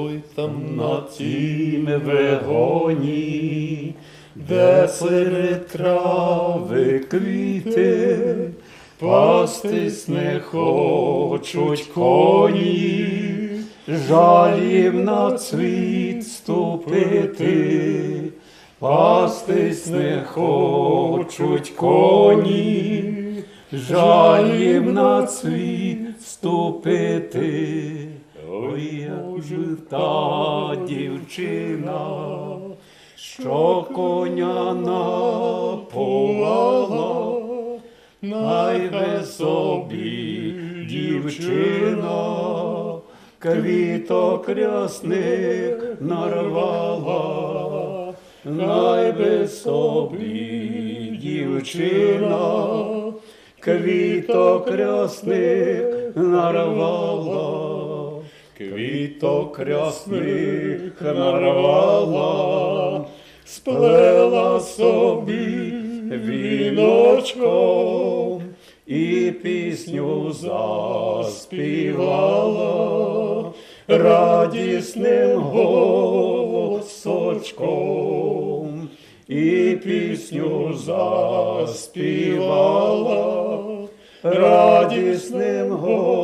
Ой, там на тім вигоні, де серед трави квіти, пастись не хочуть коні, жаль їм на цвіт ступити, пастись не хочуть коні, жаль їм на цвіт ступити. Ой, та дівчина, що коня напувала, найбе собі дівчина, квіток рясних нарвала, найбе собі дівчина, квіток рясних нарвала. Квіток рясних нарвала, сплела собі віночком і пісню заспівала. Радісним голосочком, і пісню заспівала. Радісним голосочком